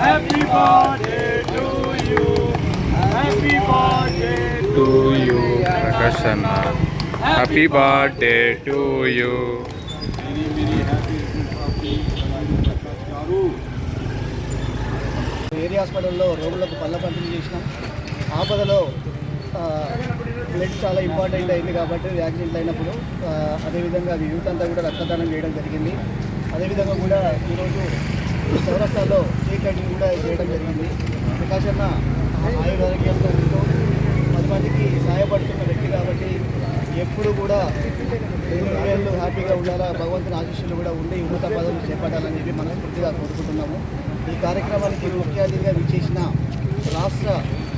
Happy birthday to you happy birthday to you Prakash అన్న happy birthday to you area హాస్పిటల్లో రోగులకు పళ్ళ పంపిణీ చేసినాం. ఆపదలో బ్లడ్ చాలా ఇంపార్టెంట్ అయింది కాబట్టి యాక్సిడెంట్ అయినప్పుడు అదేవిధంగా అది యూత్ అంతా కూడా రక్తదానం చేయడం జరిగింది. అదేవిధంగా కూడా ఈరోజు చౌరస్తాలో కేక్ కటింగ్ కూడా చేయడం జరిగింది. ప్రకాష్ అన్న ఆయురారోగ్యంతో ఉంటూ పది మందికి సహాయపడుతున్న వ్యక్తి కాబట్టి ఎప్పుడు కూడా రెండు హ్యాపీగా ఉండాలా భగవంతుని ఆశీస్సులు కూడా ఉండి ఉన్నత పదవులు చేపట్టాలని చెప్పి మనస్ఫూర్తిగా కోరుకుంటున్నాము. ఈ కార్యక్రమానికి ముఖ్య అతిథిగా విచ్చేసిన రాష్ట్ర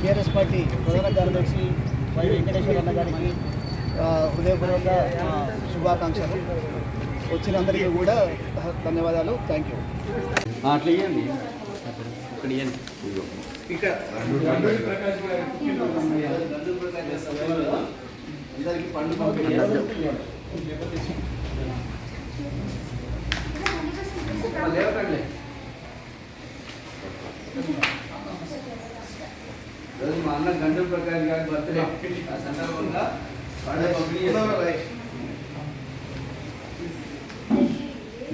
టీఆర్ఎస్ పార్టీ ప్రధాన కార్యదర్శి వై వెంకటేశ్వర అన్న గారికి హృదయపూర్వక శుభాకాంక్షలు. వచ్చిన అందరికీ కూడా ధన్యవాదాలు. థ్యాంక్ యూ అట్లా ఇవ్వండి ఇక్కడ ఇవ్వండి అందరికీ పండు రోజు మా అన్న గంటల ప్రకాష్ గారి బర్త్డే ఆ సందర్భంగా పండుగ పంపిణీ